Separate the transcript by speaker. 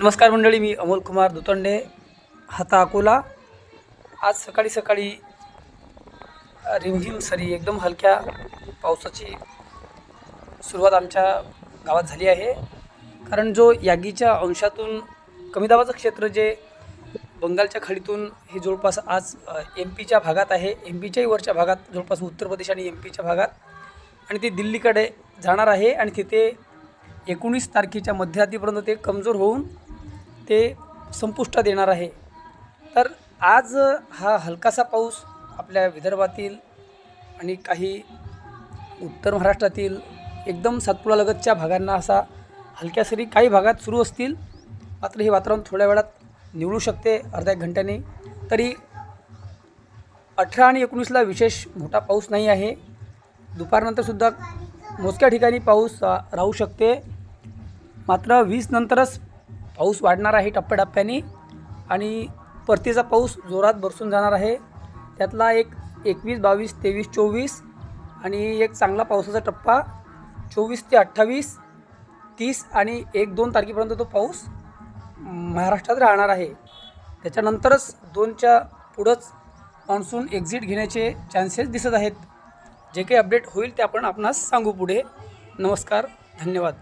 Speaker 1: नमस्कार मंडळी मी अमोल कुमार दुतंडे हाता अकोला. आज सकाळी सकाळी रिमझिम सरी एकदम हलक्या पावसाची सुरुवात आमच्या गावात झाली आहे. कारण जो यागीच्या अंशातून कमी दाबाचं क्षेत्र जे बंगालच्या खाडीतून हे जवळपास आज एम पीच्या भागात आहे एम पीच्याही वरच्या भागात जवळपास उत्तर प्रदेश आणि एम पीच्या भागात. आणि ते दिल्लीकडे जाणार आहे आणि तिथे एकोणीस तारखेच्या मध्यरात्रीपर्यंत ते कमजोर होऊन ते संपुष्टात येणार आहे. तर आज हा हलकासा पाऊस आपल्या विदर्भातील आणि काही उत्तर महाराष्ट्रातील एकदम सातपुडालगतच्या भागांना असा हलक्या सरी काही भागात सुरू असतील मात्र हे वातावरण थोड्या वेळात निवडू शकते अर्ध्या एक घंट्याने. तरी अठरा आणि एकोणीसला विशेष मोठा पाऊस नाही आहे. दुपारनंतरसुद्धा मोजक्या ठिकाणी पाऊस राहू शकते. मात्र वीसनंतरच पाऊस वाढणार आहे टप्प्याटप्प्याने आणि परतीचा पाऊस जोरात बरसून जाणार आहे. त्यातला एक एकवीस बावीस तेवीस चोवीस आणि एक चांगला पावसाचा टप्पा चोवीस ते अठ्ठावीस तीस आणि एक दोन तारखेपर्यंत तो पाऊस महाराष्ट्रात राहणार आहे. त्याच्यानंतरच दोनच्या पुढंच मान्सून एक्झिट घेण्याचे चान्सेस दिसत आहेत. जे काही अपडेट होईल ते आपण आपणास सांगू पुढे. नमस्कार धन्यवाद.